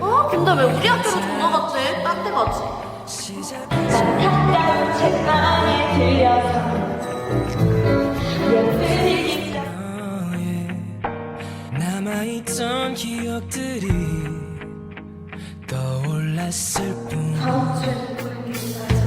어? 근데 왜 우리 학교로 돌아갔대? 딴 데 가지. 잠깐 책방에 들려서 예쁜 일기 남아있던 기억들이 떠올랐을 뿐 다음 주에 또 만나서.